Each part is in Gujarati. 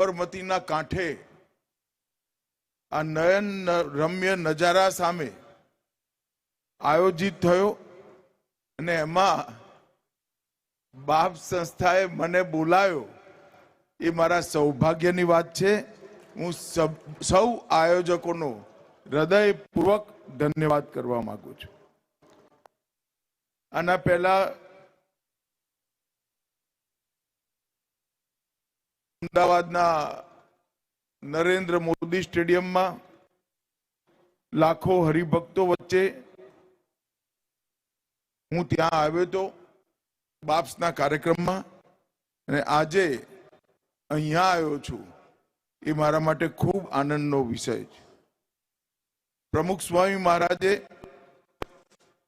સાબરમતીના કાંઠે આ નયન રમ્ય નજારા સામે આયોજિત થયો અને એમાં બાપ સંસ્થાએ મને બોલાયો. એ મારા સૌભાગ્યની વાત છે. હું સૌ આયોજકોનો હૃદયપૂર્વક ધન્યવાદ કરવા માંગુ છું. આના પહેલા અમદાવાદના નરેન્દ્ર મોદી સ્ટેડિયમમાં લાખો હરિભક્તો વચ્ચે હું ત્યાં આવ્યો હતો, બાપ્સના કાર્યક્રમમાં. અને આજે અહીંયા આવ્યો છું એ મારા માટે ખૂબ આનંદનો વિષય છે. પ્રમુખ સ્વામી મહારાજે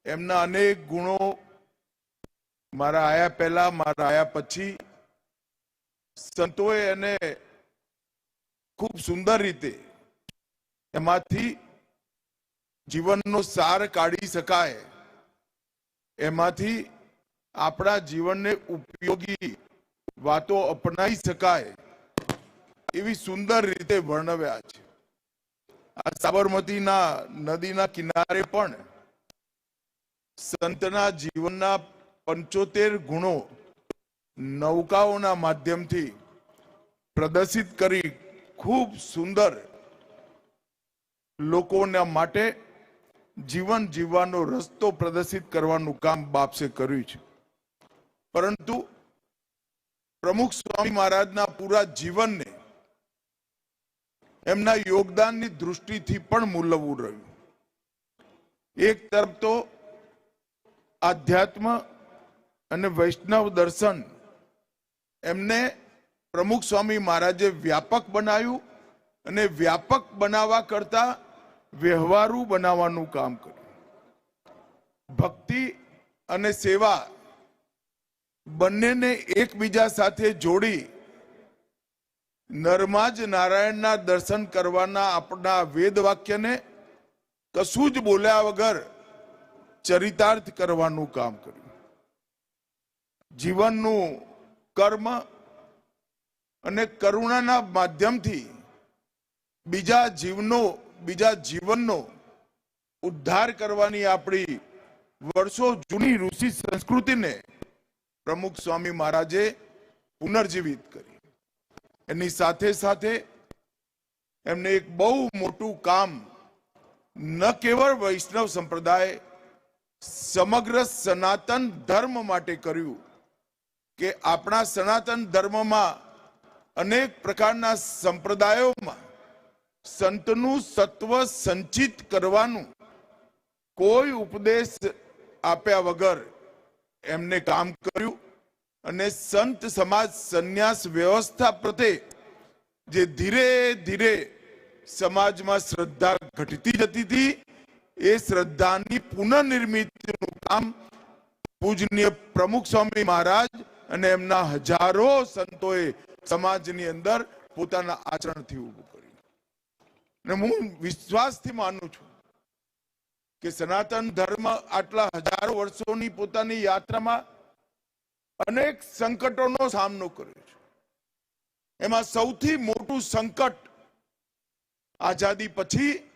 એમના અનેક ગુણો મારા આયા પહેલા, મારા આયા પછી સંતોએ એને ખૂબ સુંદર રીતે એમાંથી જીવનનો સાર કાઢી શકાય. એમાંથી આપણા જીવનને ઉપયોગી વાતો અપનાવી શકાય એવી સુંદર રીતે વર્ણવ્યા છે. આ સાબરમતીના નદીના કિનારે પણ સંતના જીવનના પંચોતેર ગુણો નૌકાઓના માધ્યમથી પ્રદર્શિત કરી ખૂબ સુંદર લોકોના માટે જીવન જીવવાનો રસ્તો પ્રદર્શિત કરવાનું કામ બાપસે કર્યું છે. પરંતુ પ્રમુખ સ્વામી મહારાજના પૂરા જીવનને એમના યોગદાનની દૃષ્ટિથી પણ મૂલવવું રહ્યું. એક તરફ તો આધ્યાત્મ અને વૈષ્ણવ દર્શન એમને પ્રમુખ સ્વામી મહારાજે વ્યાપક બનાવ્યું અને વ્યાપક બનાવવા કરતા વ્યવહારુ બનાવવાનું કામ કર્યું. ભક્તિ અને સેવા બંનેને એકબીજા સાથે જોડી નર્માજ નારાયણના દર્શન કરવાના આપણા વેદ વાક્યને કશું જ બોલ્યા વગર ચરિતાર્થ કરવાનું કામ કર્યું. જીવનનું કર્મ અને કરુણાના માધ્યમથી બીજા જીવનો, બીજા જીવનનો ઉદ્ધાર કરવાની આપણી વર્ષો જૂની ઋષિ સંસ્કૃતિને પ્રમુખ સ્વામી મહારાજે પુનર્જીવિત કરી. એની સાથે સાથે એમને એક બહુ મોટું કામ ન કેવળ વૈષ્ણવ સંપ્રદાય, સમગ્ર સનાતન ધર્મ માટે કર્યું. કે આપણા સનાતન ધર્મમાં અનેક પ્રકારના સંપ્રદાયોમાં સંતનું સત્વ સંચિત કરવાનું કોઈ ઉપદેશ આપ્યા વગર એમને કામ કર્યું અને સંત સમાજ સંન્યાસ વ્યવસ્થા પ્રત્યે જે ધીરે ધીરે સમાજમાં શ્રદ્ધા ઘટતી જતી હતી, એ શ્રદ્ધાની પુનઃનિર્મિતનું કામ પૂજનીય પ્રમુખ સ્વામી મહારાજ અને એમના હજારો સંતોએ સમાજની અંદર પોતાના આચરણથી ઊભું કર્યું. અને હું વિશ્વાસથી માનું છું કે સનાતન ધર્મ આટલા હજારો વર્ષોની પોતાની યાત્રામાં અનેક સંકટોનો સામનો કર્યો છે. એમાં સૌથી મોટું સંકટ આઝાદી પછી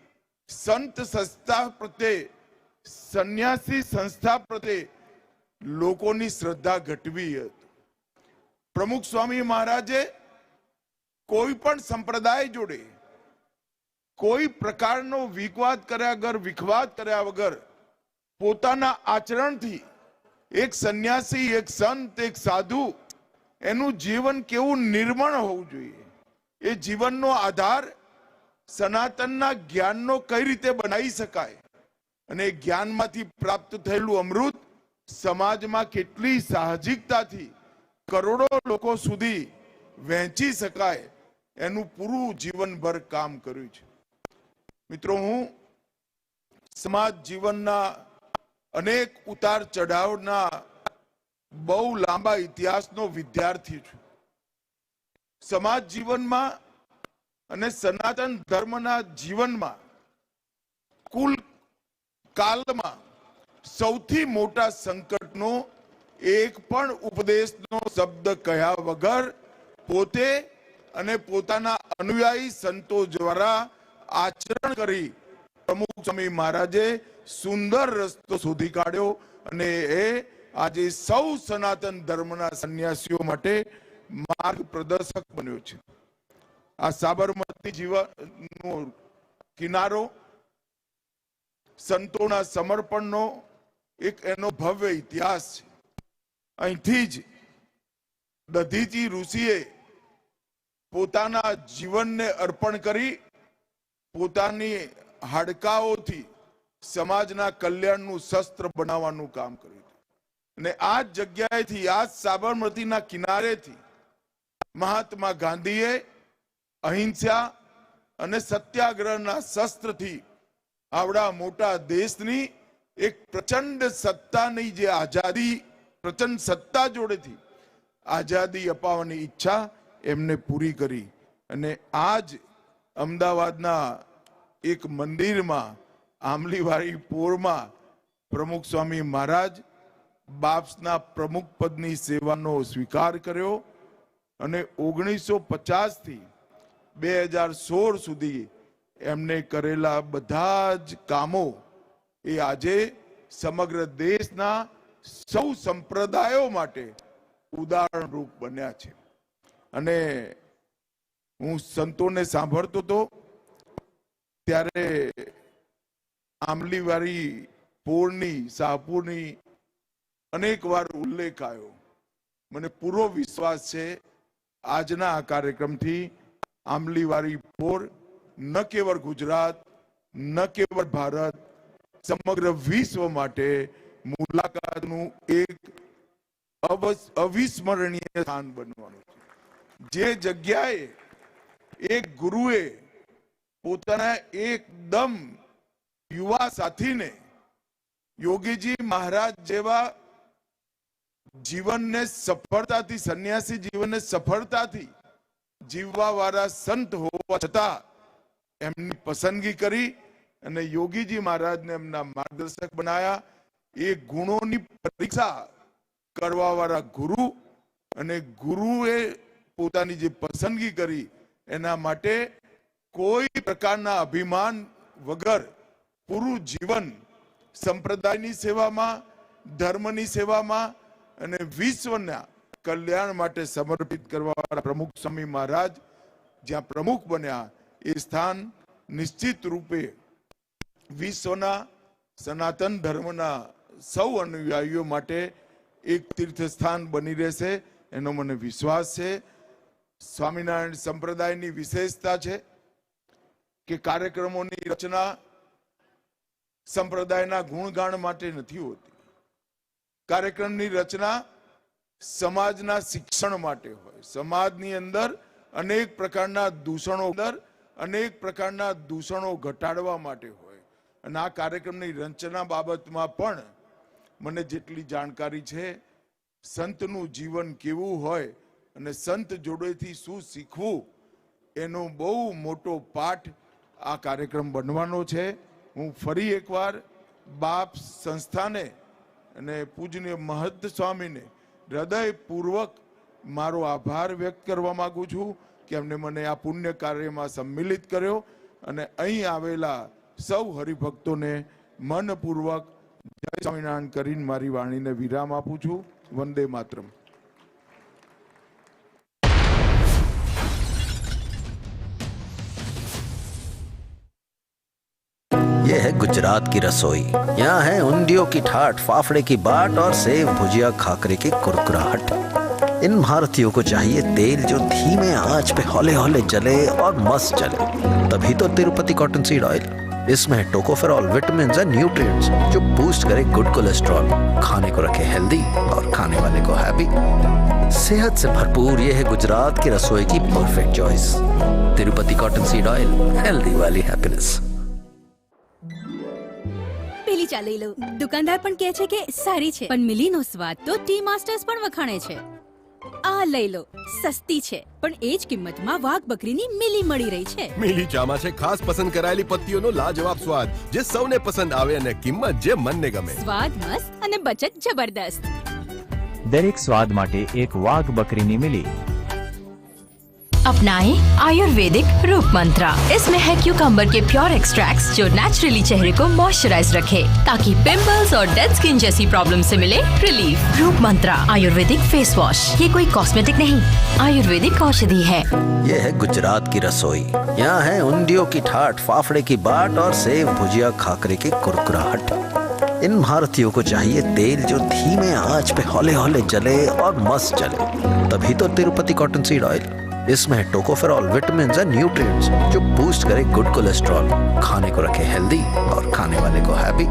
સંત સંસ્થા પ્રત્યે, સંન્યાસી સંસ્થા પ્રત્યે લોકોની શ્રદ્ધા ઘટવી હતી પ્રમુખ સ્વામી મહારાજે કોઈ પણ સંપ્રદાય જોડે કોઈ પ્રકારનો વિવાદ કર્યા વગર, વિખવાદ કર્યા વગર પોતાના આચરણથી એક સંન્યાસી, એક સંત, એક સાધુ એનું જીવન કેવું નિર્મળ હોવું જોઈએ? એ જીવનનો આધાર સનાતનના જ્ઞાનનો કઈ રીતે બનાવી શકાય? અને જ્ઞાનમાંથી પ્રાપ્ત થયેલું અમૃત સમાજમાં કેટલી સાહજિકતાથી કરોડો લોકો સુધી વહેંચી શકાય એનું પૂરું જીવનભર કામ કર્યું છે. મિત્રો, હું સમાજ જીવનના અનેક ઉતાર ચઢાવના બહુ લાંબા ઇતિહાસનો વિદ્યાર્થી છું. સમાજ જીવનમાં અને સનાતન ધર્મના જીવનમાં કુલ કાલમાં સૌથી મોટા સંકટનો એક પણ ઉપદેશનો શબ્દ કહ્યા વગર પોતે અને પોતાના અનુયાયી સંતો દ્વારા આચરણ કરી પ્રમુખ સ્વામી મહારાજે સુંદર રસ્તો શોધી કાઢ્યો અને એ આજે સૌ સનાતન ધર્મના સંન્યાસીઓ માટે માર્ગ પ્રદર્શક બન્યો છે. આ સાબરમતી જીવનનો કિનારો સંતોના સમર્પણનો એક એનો ભવ્ય ઇતિહાસ છે અહીંથી જ દધીજી ઋષિએ પોતાના જીવનને અર્પણ કરી પોતાની હાડકાઓથી સમાજના કલ્યાણનું શસ્ત્ર બનાવવાનું કામ કર્યું. અને આ જ જગ્યાએથી, આ સાબરમતીના કિનારેથી મહાત્મા ગાંધીએ અહિંસા અને સત્યાગ્રહના શસ્ત્રથી આવડા મોટા દેશની એક પ્રચંડ સત્તાની જે આઝાદી, પ્રચંડ સત્તા જોડેથી આઝાદી અપાવવાની ઈચ્છા એમને પૂરી કરી. અને આજ અમદાવાદના એક મંદિરમાં આમલીવાળી પોરમાં પ્રમુખ સ્વામી મહારાજ બાપ્સના પ્રમુખ પદની સેવાનો સ્વીકાર કર્યો અને ઓગણીસો પચાસથી બે હજાર સોળ સુધી એમને કરેલા બધા જ કામો એ આજે સમગ્ર દેશના સૌ સંપ્રદાયો માટે ઉદાહરણ રૂપ બન્યા છે. અને હું સંતોને સાંભળતો હતો, ત્યારે આંબલીવાળી પોળની શાહપુરની અનેક વાર ઉલ્લેખ આવ્યો. મને પૂરો વિશ્વાસ છે, આજના આ કાર્યક્રમથી આમલીવાળી પોર ન કેવળ ગુજરાત, ન કેવળ ભારત સમગ્ર વિશ્વ માટે મુલાકાતનું એક અવસ- અવિસ્મરણીય સ્થાન બનવાનું છે. જે જગ્યાએ એક ગુરુએ પોતાના એકદમ યુવા સાથીને યોગીજી મહારાજ જેવા જીવનને સફળતાથી, સંન્યાસી જીવનને સફળતાથી જીવવા વાળા સંત હોવા છતાં એમની પસંદગી કરી અને યોગીજી મહારાજને એમના માર્ગદર્શક બનાયા. એ ગુણોની પરીક્ષા કરવાવાળા ગુરુ અને ગુરુએ પોતાની જે પસંદગી કરી, એના માટે કોઈ પ્રકારના અભિમાન વગર પૂરું જીવન સંપ્રદાયની સેવામાં, ધર્મની સેવામાં અને વિશ્વના કલ્યાણ માટે સમર્પિત કરવા પ્રમુખ સ્વામી મહારાજ જ્યાં પ્રમુખ બન્યા, એ સ્થાન નિશ્ચિત રૂપે વિશ્વના સનાતન ધર્મના સૌ અનુયાયીઓ માટે એક તીર્થસ્થાન બની રહેશે. એનો મને વિશ્વાસ છે. સ્વામિનારાયણ સંપ્રદાયની વિશેષતા છે કે કાર્યક્રમોની રચના સંપ્રદાયના ગુણગાન માટે નથી હોતી. કાર્યક્રમની રચના સમાજના શિક્ષણ માટે હોય. સમાજની અંદર અનેક પ્રકારના દૂષણો અંદર અનેક પ્રકારના દૂષણો ઘટાડવા માટે હોય. અને આ કાર્યક્રમની રચના બાબતમાં પણ મને જેટલી જાણકારી છે, સંતનું જીવન કેવું હોય અને સંત જોડેથી શું શીખવું, એનો બહુ મોટો પાઠ આ કાર્યક્રમ બનવાનો છે. હું ફરી એકવાર બાપ સંસ્થાને અને પૂજનીય મહદ સ્વામીને હૃદયપૂર્વક મારો આભાર વ્યક્ત કરવા માગું છું કે એમને મને આ પુણ્ય કાર્યમાં સંમિલિત કર્યો અને અહીં આવેલા સૌ હરિભક્તોને મનપૂર્વક જય સ્વામિનારાયણ કરીને મારી વાણીને વિરામ આપું છું વંદે માતરમ ये है गुजरात की रसोई यहाँ है उंडियों की ठाठ फाफड़े की बाट और सेव भुजिया खाकरे की कुरकुराहट इन भारतीयों को चाहिए तेल जो धीमे आंच पे हौले हौले जले और मस्त चले तभी तो तिरुपति कॉटन सीड ऑयल इसमें है टोकोफेरॉल विटामिन एंड न्यूट्रिएंट्स जो बूस्ट करे गुड कोलेस्ट्रॉल खाने को रखे हेल्दी और खाने वाले को हैप्पी सेहत से भरपूर ये है गुजरात की रसोई की perfect choice Tirupati cotton seed oil healthy वाली हैप्पीनेस પેલી ચા લઈ લઉં દુકાનદાર પણ કહે છે કે સારી છે પણ મિલીનો સ્વાદ તો ટી માસ્ટર્સ પણ વખાણે છે આ લઈ લો સસ્તી છે પણ એ જ કિંમતમાં વાઘ બકરીની મિલી મળી રહી છે. મિલી ચામાં છે ખાસ પસંદ કરાયેલી પત્તીઓનો લાજવાબ સ્વાદ જે સૌને પસંદ આવે અને કિંમત જે મનને ગમે. સ્વાદ મસ્ત અને બચત જબરદસ્ત. દરેક સ્વાદ માટે એક વાઘ બકરીની મિલી. अपनाएँ आयुर्वेदिक रूप मंत्रा। इसमें है क्यूकम्बर के प्योर एक्सट्रैक्ट्स जो नेचुरली चेहरे को मॉइस्चराइज रखे, ताकि पिंपल्स और डेड स्किन जैसी प्रॉब्लम से मिले रिलीफ रूप मंत्रा, आयुर्वेदिक फेस वॉश ये कोई कॉस्मेटिक नहीं, आयुर्वेदिक औषधि है। ये है गुजरात की रसोई। यहाँ है उंडियों की ठाठ फाफड़े की बाट और सेव भुजिया खाकरे की कुरकुराहट। इन भारतीयों को चाहिए तेल जो धीमे आँच पे हौले हौले जले और मस्त चले तभी तो तिरुपति कॉटन सीड ऑयल इसमें है टोकोफेरॉल विटामिन एंड न्यूट्रिएंट्स जो बूस्ट करे गुड कोलेस्ट्रॉल खाने को रखे हेल्दी और खाने वाले को हैप्पी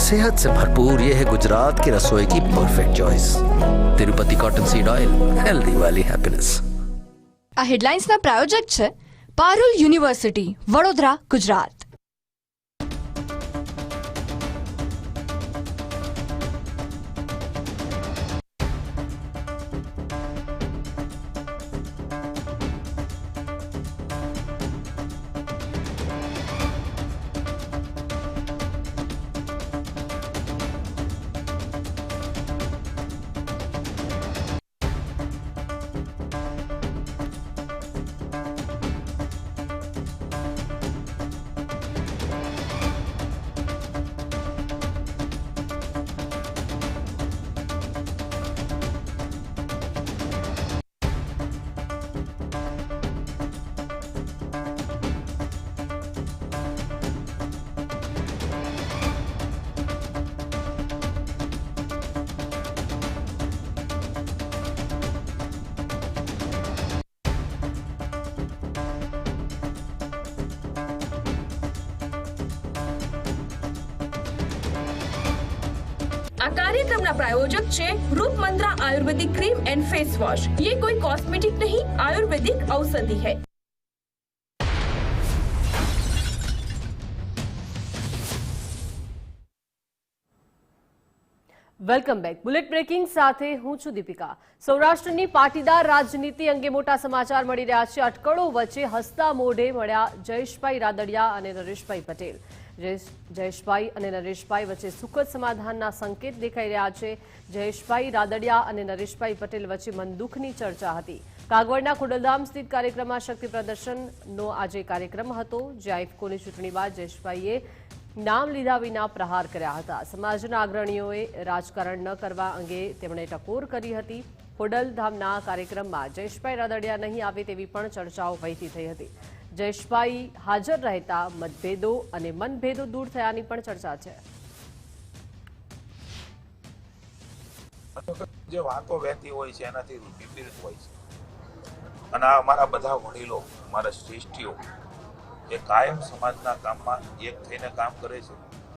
सेहत से भरपूर ये है गुजरात की रसोई की perfect choice Tirupati cotton seed oil healthy वाली हैप्पीनेस આ હેડલાઇન્સના પ્રાયોજક છે પારુલ યુનિવર્સિટી વડોદરા ગુજરાત આ કાર્યક્રમના પ્રાયોજક છે Roop Mantra ayurvedic cream and face wash ये कोई कॉस्मेटिक नहीं आयुर्वेदिक औषधि है વેલકમ બેક બુલેટ બ્રેકિંગ સાથે હું છું દીપિકા સૌરાષ્ટ્રની પાટીદાર રાજનીતિ અંગે મોટા સમાચાર મળી રહ્યા છે અટકળો વચ્ચે હસતા મોઢે મળ્યા જયેશભાઈ રાદડિયા અને નરેશભાઈ પટેલ જયેશ- જયેશભાઈ અને નરેશભાઈ વચ્ચે સુખદ સમાધાનના સંકેત દેખાઈ રહ્યા છે. જયેશભાઈ રાદડિયા અને નરેશભાઈ પટેલ વચ્ચે મનદુખની ચર્ચા હતી. કાગવડના ખોડલધામ સ્થિત કાર્યક્રમમાં શક્તિ પ્રદર્શનનો આજે કાર્યક્રમ હતો, જ્યાં ઇફકોની ચૂંટણી બાદ જયેશભાઈએ નામ લીધા વિના પ્રહાર કર્યા હતા. સમાજના અગ્રણીઓએ રાજકારણ ન કરવા અંગે તેમણે ટકોર કરી હતી. ખોડલધામના કાર્યક્રમમાં જયેશભાઈ રાદડિયા નહીં આવે તેવી પણ ચર્ચાઓ વહેતી થઈ હતી. જયેશભાઈ હાજર રહેતા મતભેદો અને મનભેદો દૂર થયાની પણ ચર્ચા છે. જે વાતો વહેતી હોય છે, એનાથી વિપરીત હોય છે. અને આ અમારા બધા વડીલો, અમારા શ્રેષ્ઠીઓ એ કાયમ સમાજના કામમાં એક થઈને કામ કરે છે